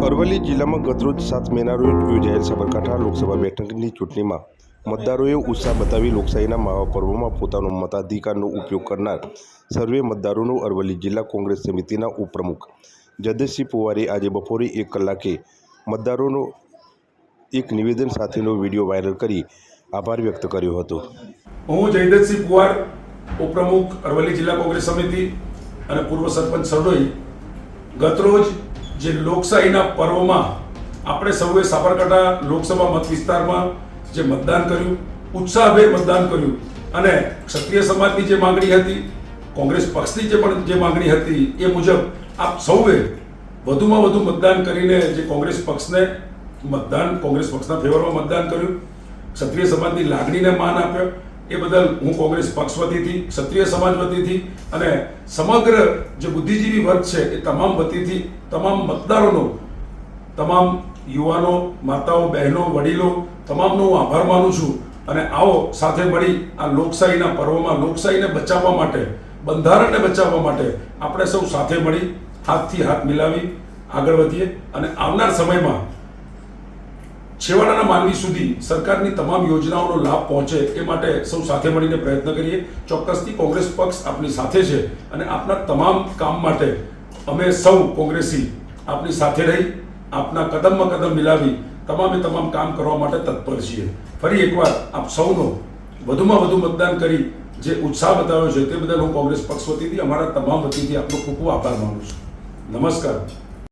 અરવલ્લી જિલ્લામાં ગતરોજ સાત મેના રોજ યોજાયેલ સાબરકાંઠા લોકસભા બેઠકની ચૂંટણીમાં મતદારોએ ઉત્સાહ બતાવી લોકશાહીના મહાપર્વમાં પોતાનો મતાધિકારનો ઉપયોગ કરનાર સર્વે મતદારોનો અરવલ્લી જિલ્લા કોંગ્રેસ સમિતિના ઉપપ્રમુખ જગદીશસિંહ પુવારે આજે બપોરે એક કલાકે મતદારોનો એક નિવેદન સાથેનો વીડિયો વાયરલ કરી આભાર વ્યક્ત કર્યો હતો. હું જયદતસિંહ પુવાર, ઉપપ્રમુખ અરવલ્લી જિલ્લા કોંગ્રેસ સમિતિ અને પૂર્વ સરપંચ સરડોઈ ગતરોજ જે લોકશાહીના પર્વમાં આપણે સૌએ સાબરકાંઠા લોકસભા મત વિસ્તારમાં જે મતદાન કર્યું, ઉત્સાહભેર મતદાન કર્યું અને ક્ષત્રિય સમાજની જે માંગણી હતી, કોંગ્રેસ પક્ષની જે પણ જે માંગણી હતી એ મુજબ આપ સૌએ વધુમાં વધુ મતદાન કરીને જે કોંગ્રેસ પક્ષને મતદાન, કોંગ્રેસ પક્ષના ફેવરમાં મતદાન કર્યું, ક્ષત્રિય સમાજની લાગણીને માન આપ્યો એ બદલ હું કોંગ્રેસ પક્ષ વતીથી, ક્ષત્રિય સમાજ વતીથી અને સમગ્ર જે બુદ્ધિજીવી વર્ગ છે એ તમામ વતીથી તમામ મતદારોનો, તમામ યુવાનો, માતાઓ, બહેનો, વડીલો, તમામનો હું આભાર માનું છું. અને આવો સાથે મળી આ લોકશાહીના પર્વમાં લોકશાહીને બચાવવા માટે, બંધારણને બચાવવા માટે આપણે સૌ સાથે મળી, હાથથી હાથ મિલાવી આગળ વધીએ. અને આવનાર સમયમાં છેવાડાના માનવી સુધી સરકારની તમામ યોજનાઓનો લાભ પહોંચે એ માટે સૌ સાથે મળીને પ્રયત્ન કરીએ. ચોક્કસથી કોંગ્રેસ પક્ષ આપની સાથે છે અને આપના તમામ કામ માટે અમે સૌ કોંગ્રેસી આપની સાથે રહી, આપના કદમમાં કદમ મિલાવી તમામે તમામ કામ કરવા માટે તત્પર છીએ. ફરી એકવાર આપ સૌનો વધુમાં વધુ મતદાન કરી જે ઉત્સાહ બતાવ્યો છે તે બદલ હું કોંગ્રેસ પક્ષ વતીથી, અમારા તમામ વતીથી આપનો ખૂબ ખૂબ આભાર માનું છું. નમસ્કાર.